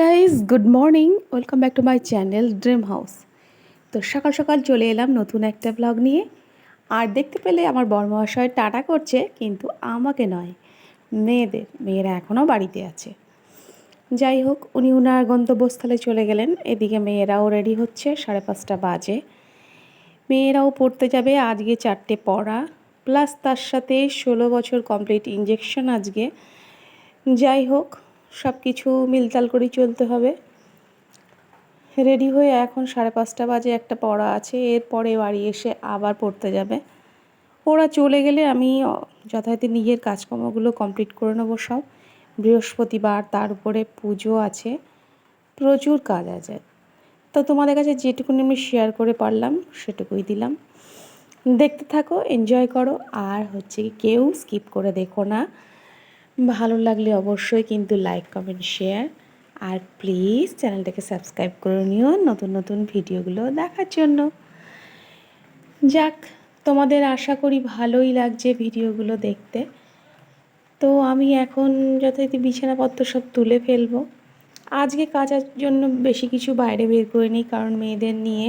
Guys good morning welcome back to my channel dream house তো সকাল সকাল চলে এলাম নতুন একটা ব্লগ নিয়ে। আর দেখতে পেলে আমার বর্মহাশয় টাটা করছে, কিন্তু আমাকে নয়, মেয়েদের, মেয়েরা এখনও বাড়িতে আছে। যাই হোক, উনি উনার গন্তব্যস্থলে চলে গেলেন। এদিকে মেয়েরাও রেডি হচ্ছে, সাড়ে পাঁচটা বাজে। মেয়েরাও পড়তে যাবে, আজকে চারটে পড়া। প্লাস তার সাথে ষোলো বছর কমপ্লিট ইঞ্জেকশন আজকে। যাই হোক সব কিছু মিলতাল করেই চলতে হবে। রেডি হয়ে এখন সাড়ে পাঁচটা বাজে একটা পড়া আছে, এরপরে বাড়ি এসে আবার পড়তে যাবে। ওরা চলে গেলে আমি যথারীতি নিজের কাজকর্মগুলো কমপ্লিট করে নেব সব। বৃহস্পতিবার তার উপরে পুজো আছে, প্রচুর কাজ আছে। তো তোমাদের কাছে যেটুকুনি আমি শেয়ার করে পারলাম, সেটুকুই দিলাম। দেখতে থাকো এনজয় করো, আর হচ্ছে কেউ স্কিপ করে দেখো না। ভালো লাগলে অবশ্যই কিন্তু লাইক কমেন্ট শেয়ার আর প্লিজ চ্যানেলটাকে সাবস্ক্রাইব করে নিও নতুন নতুন ভিডিওগুলো দেখার জন্য। যাক, তোমাদের আশা করি ভালোই লাগছে ভিডিওগুলো দেখতে। তো আমি এখন যথারীতি বিছানাপত্র সব তুলে ফেলব। আজকে কাজার জন্য বেশি কিছু বাইরে বের করে নিই কারণ মেয়েদের নিয়ে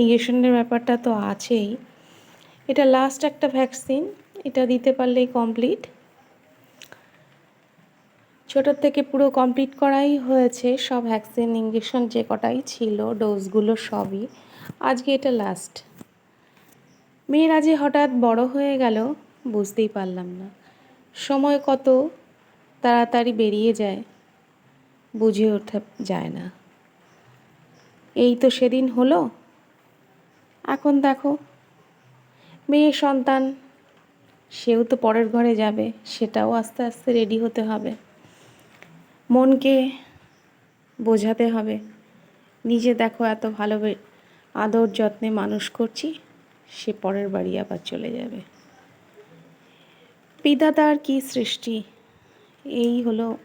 ইঞ্জেকশনের ব্যাপারটা তো আছেই। এটা লাস্ট একটা ভ্যাকসিন এটা দিতে পারলেই কমপ্লিট ছোটোর থেকে পুরো কমপ্লিট করাই হয়েছে। সব ভ্যাকসিন ইঞ্জেকশন যে কটাই ছিল ডোজগুলো সবই। আজকে এটা লাস্ট মেয়ের যে হঠাৎ বড় হয়ে গেল, বুঝতেই পারলাম না। সময় কত, তাড়াতাড়ি বেরিয়ে যায়, বুঝে ওঠা যায় না। এই তো সেদিন হলো। এখন দেখো, মেয়ে, সন্তান, সেও তো পরের ঘরে যাবে, সেটাও আস্তে আস্তে রেডি হতে হবে। মনকে বোঝাতে হবে। নিজে দেখো এত ভালো আদর যত্নে মানুষ করছি, সে পরের বাড়ি আবার চলে যাবে। বিধাতার কি সৃষ্টি? এই হলো।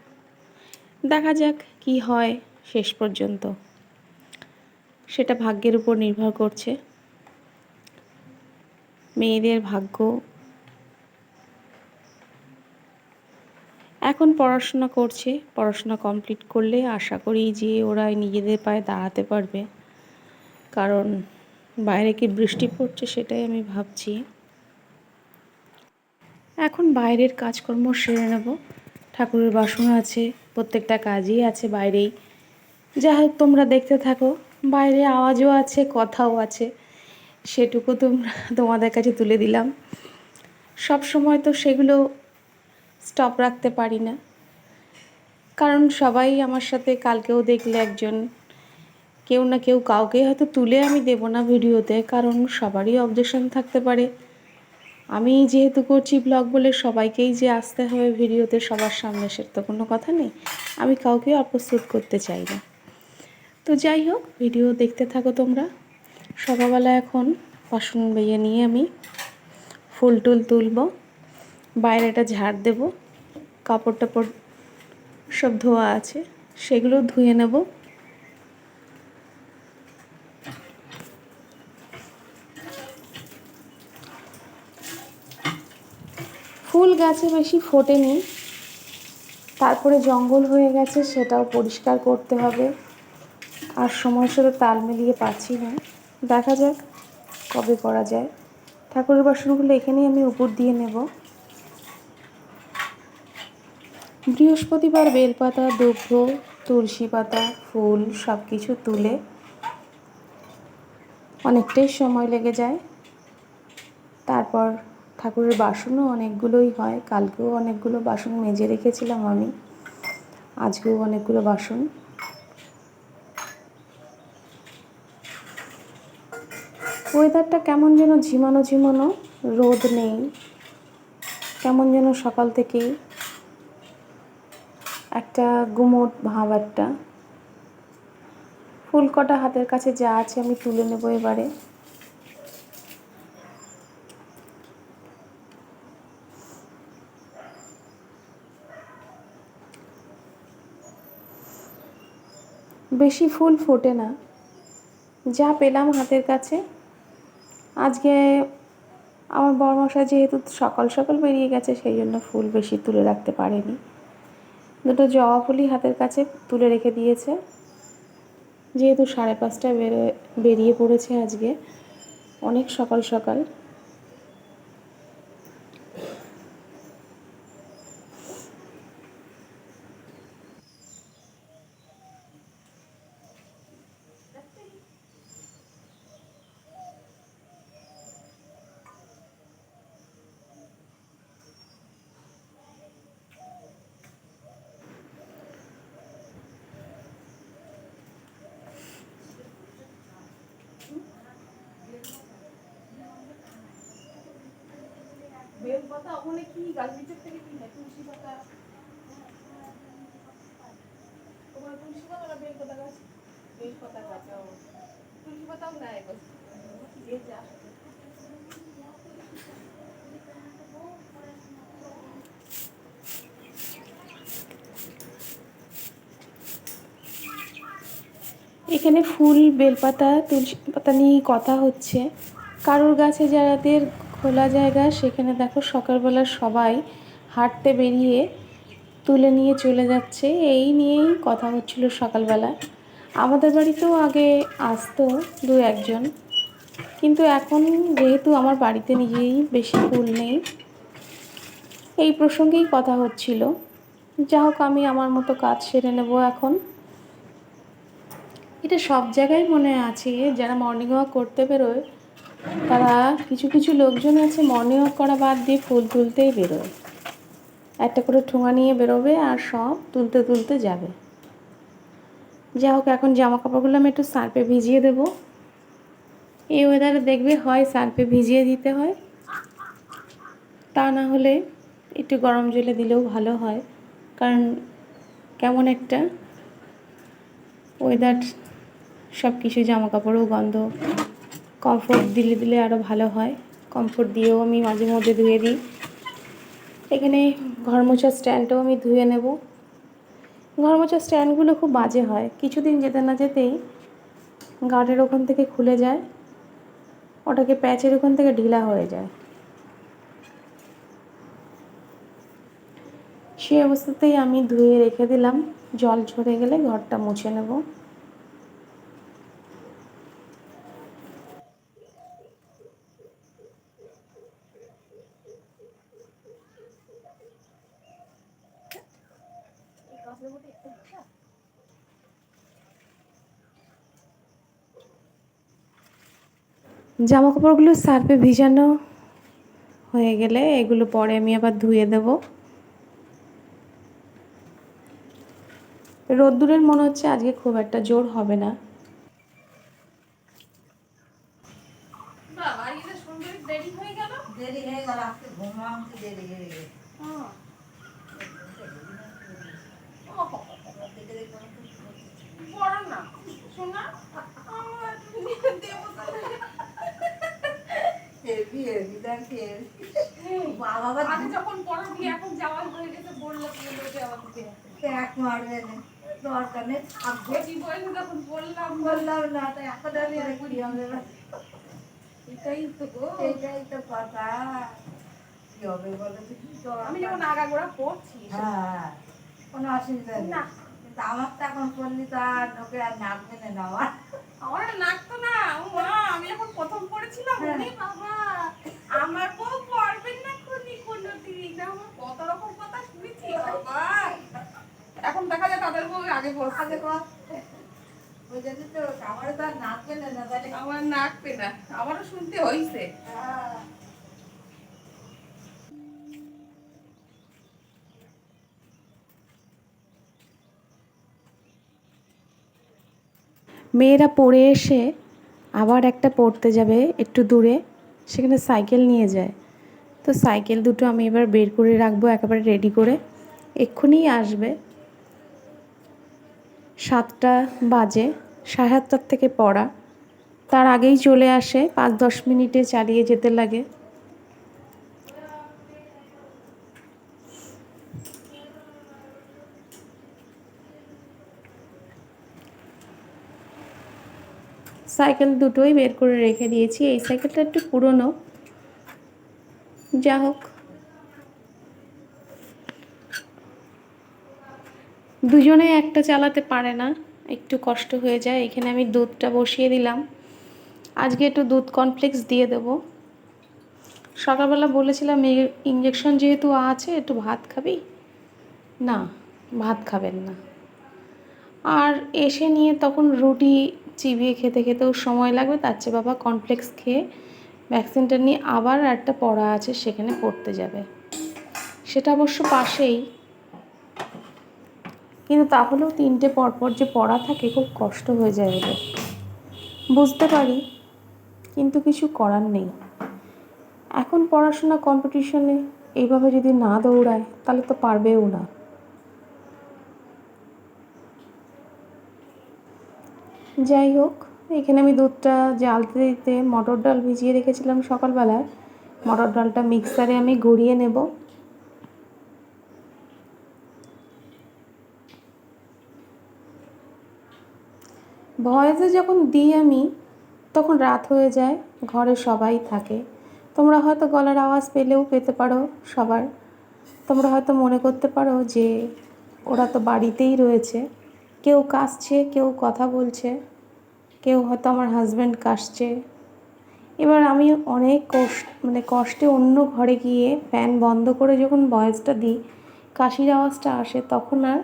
দেখা যাক কি হয় শেষ পর্যন্ত। সেটা ভাগ্যের উপর নির্ভর করছে। মেয়েদের ভাগ্য এখন পড়াশোনা করছে, পড়াশোনা কমপ্লিট করলে আশা করি যে ওরা নিজেদের পায়ে দাঁড়াতে পারবে। কারণ বাইরে কি বৃষ্টি পড়ছে সেটাই আমি ভাবছি। এখন বাইরের কাজকর্ম সেরে নেব। ঠাকুরের বাসন আছে, প্রত্যেকটা কাজই আছে বাইরেই। যা হোক, তোমরা দেখতে থাকো, বাইরে আওয়াজও আছে, কথাও আছে। সেটুকু তোমরা তোমাদের কাছে তুলে দিলাম। সব সময় তো সেগুলো স্টপ রাখতে পারি না। কারণ সবাই আমার সাথে কালকেও দেখলে একজন, কেউ না কেউ কাউকে হয়তো তুলে আমি দেব না ভিডিওতে, কারণ সবারই অবজেকশন থাকতে পারে। আমি যেহেতু করছি ব্লগ বলে সবাইকেই যে আসতে হবে ভিডিওতে, সবার সামনে সে তো কোনো কথা নেই। আমি কাউকে অপ্রস্তুত করতে চাই না। তো যাই হোক, ভিডিও দেখতে থাকো তোমরা। সকালবেলা এখন বাসন বেয়ে নিয়ে আমি ফুল টুল তুলবো। বাইরেটা ঝাড় দেব। কাপড় টাপড় সব ধোয়া আছে, সেগুলো ধুয়ে নেব। ফুল গাছে বেশি ফোটেনি, তারপরে জঙ্গল হয়ে গেছে, সেটাও পরিষ্কার করতে হবে। আর সময়ের সাথে তাল মিলিয়ে পাচ্ছি না। দেখা যাক কবে করা যায়। ঠাকুরের বাসনগুলো এখানেই আমি উপর দিয়ে নেব। বৃহস্পতিবার বেলপাতা দুব্য তুলসী পাতা, ফুল সব কিছু তুলে অনেকটাই সময় লেগে যায়। তারপর ঠাকুরের বাসনও অনেকগুলোই হয়। কালকেও অনেকগুলো বাসন মেজে রেখেছিলাম আমি। আজকেও অনেকগুলো বাসন। ওয়েদারটা কেমন যেন ঝিমানো ঝিমানো, রোদ নেই। কেমন যেন সকাল থেকেই একটা গুমোট ভাব একটা ফুল কটা হাতের কাছে যা আছে আমি তুলে নেব এবারে। বেশি ফুল ফোটে না। যা পেলাম হাতের কাছে। আজকে আমার বড়মশা যেহেতু সকাল সকাল বেরিয়ে গেছে, সেই জন্য ফুল বেশি তুলে রাখতে পারেনি। দুটো জবা ফুলই হাতের কাছে তুলে রেখে দিয়েছে। যেহেতু সাড়ে পাঁচটায় বেরো বেরিয়ে পড়েছে আজকে, অনেক সকাল সকাল। পাতা ওখানে কি গাছ নিচের থেকে কি হয় তুলসী পাতা? তুলসী পাতা না বেল পাতা গাছ? বেল পাতা গাছ তুলসী পাতাও নেয় যা। এখানে ফুল বেলপাতা তুলসী পাতা নিয়ে কথা হচ্ছে। কারোর গাছে যাদের খোলা জায়গা, সেখানে দেখো সকালবেলা সবাই হাঁটতে বেরিয়ে তুলে নিয়ে চলে যাচ্ছে। এই নিয়েই কথা হচ্ছিল সকালবেলা। আমাদের বাড়িতেও আগে আসতো দু একজন। কিন্তু এখন যেহেতু আমার বাড়িতে নিজেই বেশি ফুল নেই, এই প্রসঙ্গেই কথা হচ্ছিল। যা হোক, আমি আমার মতো কাজ সেরে নেব এখন। এটা সব জায়গায় মনে আছে, যারা মর্নিং ওয়াক করতে বেরোয় তারা কিছু কিছু লোকজন আছে, মর্নিং ওয়াক করা বাদ দিয়ে ফুল তুলতেই বেরোয়। একটা করে ঠোঙা নিয়ে বেরোবে আর সব তুলতে তুলতে যাবে। যা হোক, এখন জামা কাপড়গুলো আমি একটু সার্ফে ভিজিয়ে দেব। এই ওয়েদারে দেখবে হয় সার্ফে ভিজিয়ে দিতে হয়। তা না হলে একটু গরম জলে দিলেও ভালো হয়। কারণ কেমন একটা ওয়েদার সব কিছু জামা কাপড়ও গন্ধ। কমফোর্ট দিলে দিলে আরও ভালো হয়। কমফোর্ট দিয়েও আমি মাঝে মধ্যে ধুয়ে দিই। এখানে ঘর মোছার স্ট্যান্ডটাও আমি ধুয়ে নেব। ঘর মোছার স্ট্যান্ডগুলো খুব বাজে হয়। কিছুদিন যেতে না যেতেই গার্ডের ওখান থেকে খুলে যায়। ওটাকে প্যাচের ওখান থেকে ঢিলা হয়ে যায়। সেই অবস্থাতেই আমি ধুয়ে রেখে দিলাম। জল ঝরে গেলে ঘরটা মুছে নেব। জামা কাপড়গুলো সার্ফে ভিজানো হয়ে গেলে এগুলো পরে আমি আবার ধুয়ে দেব। রোদ্দুরের মনে হচ্ছে আজকে খুব একটা জোর হবে না। হয়ে হয়ে হয়ে না শোনা। হেভি হেভি দেখি বাবা আগে যখন পড়াবি এখন যাওয়া হয়ে গেছে বলল বলল যে আমার এক মারবে না। দরকার নেই থাকবে। কি বলব তখন বললাম বললাম না তো এখন আমি আর কি হবে? এটাই তো গো। এইটাই তো কথা। কি হবে বলো? আমি যখন আগাগোড়া পড়ছি হ্যাঁ। কোনো অসুবিধা নেই। না। কিন্তু আমার তো এখন করলি তো আর লোকে আর নামবে না আমার আমার আর না ও মা আমি যখন প্রথম পড়েছিলাম হ্যাঁ। ওরে বাবা। আমার বউ পড়বেন না খুনি কোনো দিন আমার কত রকম কথা শুনেছি বাবা এখন দেখা যায় তাদের বউ আগে বসে আগে ওই জন্য তো আমার তো আর নামবে না তাহলে। আমার নাকবে না আমারও শুনতে হইছে। হ্যাঁ। মেয়েরা পড়ে এসে আবার একটা পড়তে যাবে একটু দূরে, সেখানে সাইকেল নিয়ে যায়। তো সাইকেল দুটো আমি এবার বের করে রাখব একেবারে রেডি করে। এক্ষুনি আসবে সাতটা বাজে, সাড়ে থেকে পড়া। তার আগেই চলে আসে, পাঁচ দশ মিনিটে চালিয়ে যেতে লাগে। সাইকেল দুটোই বের করে রেখে দিয়েছি। এই সাইকেলটা একটু পুরনো। যা হোক। দুজনে একটা চালাতে পারে না। একটু কষ্ট হয়ে যায়। এখানে আমি দুধটা বসিয়ে দিলাম। আজকে একটু দুধ কমপ্লেক্স দিয়ে দেবো। সকালবেলা বলেছিলাম ইঞ্জেকশন যেহেতু আছে, একটু ভাত খাবি? না, ভাত খাবেন না। আর এসে নিয়ে তখন রুটি চিবিয়ে খেতে খেতেও সময় লাগবে, তার চেয়ে বাবা কমপ্লেক্স খেয়ে ভ্যাকসিনটা নিয়ে আবার একটা পড়া আছে, সেখানে পড়তে যাবে। সেটা অবশ্য পাশেই। কিন্তু তাহলেও তিনটে পরপর যে পড়া থাকে, খুব কষ্ট হয়ে যায় ওদের। বুঝতে পারি, কিন্তু কিছু করার নেই। এখন পড়াশোনা কম্পিটিশনে এইভাবে যদি না দৌড়ায়, তাহলে তো পারবেও না। যাই হোক, এখানে আমি দুধটা জালতে দিতে মটর ডাল ভিজিয়ে রেখেছিলাম সকালবেলায়। মটর ডালটা মিক্সারে আমি গড়িয়ে নেব। ভয়েসে যখন দিই আমি, তখন রাত হয়ে যায়, ঘরে সবাই থাকে। তোমরা হয়তো গলার আওয়াজ পেলেও পেতে পারো সবার। তোমরা হয়তো মনে করতে পারো যে ওরা তো বাড়িতেই রয়েছে। কেউ কাশছে, কেউ কথা বলছে, কেউ হয়তো আমার হাজব্যান্ড কাশছে। এবার আমি অনেক কষ্ট মানে কষ্টে অন্য ঘরে গিয়ে ফ্যান বন্ধ করে যখন ভয়েসটা দিই, কাশির আওয়াজটা আসে তখন আর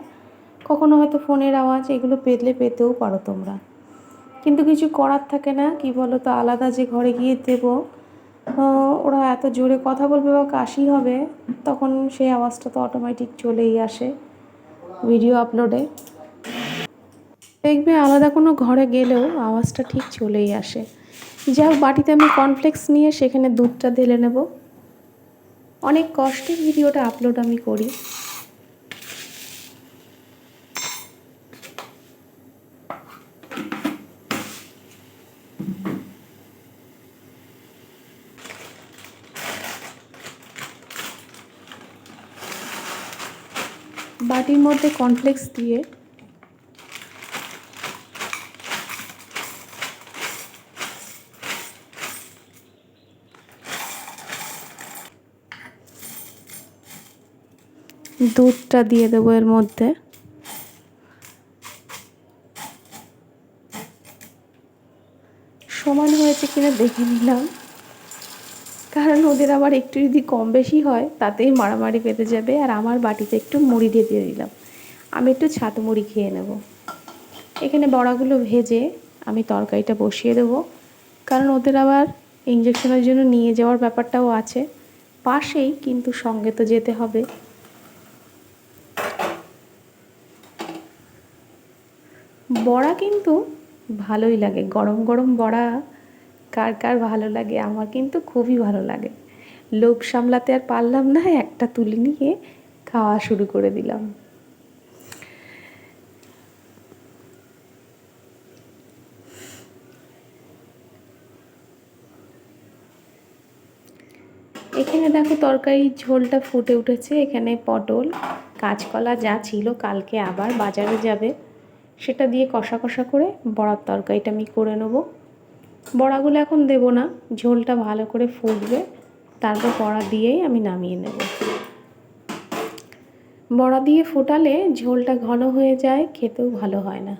কখনো হয়তো ফোনের আওয়াজ এগুলো পেলে পেতেও পারো তোমরা। কিন্তু কিছু করার থাকে না, কি বলো তো আলাদা যে ঘরে গিয়ে দেবো ওরা এত জোরে কথা বলবে বা কাশি হবে, তখন সেই আওয়াজটা তো অটোমেটিক চলেই আসে। ভিডিও আপলোডে দেখবে আলাদা কোনো ঘরে গেলেও আওয়াজটা ঠিক চলেই আসে। যাই হোক, বাটিতে আমি কর্নফ্লেক্স নিয়ে সেখানে দুধটা ঢেলে নেব। অনেক কষ্টে ভিডিওটা আপলোড আমি করি। বাটির মধ্যে কর্নফ্লেক্স দিয়ে দুধটা দিয়ে দেবো এর মধ্যে। সমান হয়েছে কিনা দেখে নিলাম। কারণ ওদের আবার একটু যদি কম বেশি হয়, তাতেই মারামারি পেতে যাবে। আর আমার বাটিতে একটু মুড়ি দিয়ে দিয়ে দিলাম। আমি একটু ছাতু মুড়ি খেয়ে নেব। এখানে বড়াগুলো ভেজে আমি তরকারিটা বসিয়ে দেবো। কারণ ওদের আবার ইঞ্জেকশনের জন্য নিয়ে যাওয়ার ব্যাপারটাও আছে। পাশেই কিন্তু সঙ্গে তো যেতে হবে। বড়া কিন্তু ভালোই লাগে। গরম গরম বড়া কার কার ভালো লাগে? আমার কিন্তু খুবই ভালো লাগে। লোভ সামলাতে আর পারলাম না, একটা তুলে নিয়ে খাওয়া শুরু করে দিলাম। এখানে দেখো তরকারির ঝোলটা ফুটে উঠেছে। এখানে পটল, কাঁচকলা যা ছিল কালকে আবার বাজারে যাবে। সেটা দিয়ে কষা কষা করে বড়ার তরকারিটা আমি করে নেব। বড়াগুলো এখন দেব না, ঝোলটা ভালো করে ফুটবে, তারপর বড়া দিয়েই আমি নামিয়ে নেব। বড়া দিয়ে ফোটালে ঝোলটা ঘন হয়ে যায়, খেতেও ভালো হয় না।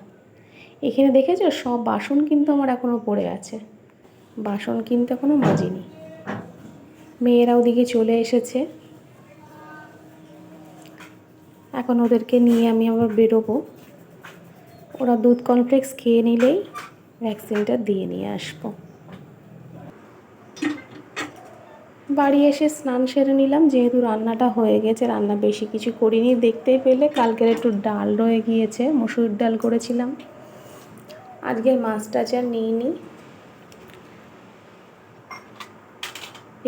এখানে দেখেছ সব বাসন কিন্তু আমার এখনও পড়ে আছে। বাসন কিন্তু এখনও মাজিনি। মেয়েরা ওদিকে চলে এসেছে। এখন ওদেরকে নিয়ে আমি আবার বেরোবো। ওরা দুধ কমপ্লেক্স খেয়ে নিলেই ভ্যাকসিনটা দিয়ে নিয়ে আসব। বাড়ি এসে স্নান সেরে নিলাম, যেহেতু রান্নাটা হয়ে গেছে, রান্না বেশি কিছু করিনি। দেখতেই পেলে কালকের একটু ডাল রয়ে গিয়েছে, মসুর ডাল করেছিলাম। আজকের মাছ টাছ আর নিইনি।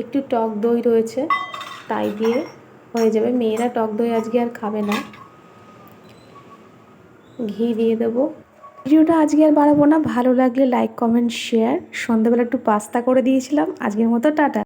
একটু টক দই রয়েছে, তাই দিয়ে হয়ে যাবে। মেয়েরা টক দই আজকে আর খাবে না। ঘি দিয়ে দেবো। ভিডিওটা আজকে আর বাড়াবো না। ভালো লাগলে লাইক কমেন্ট শেয়ার সন্ধ্যাবেলা একটু পাস্তা করে দিয়েছিলাম। আজকের মতো টাটা।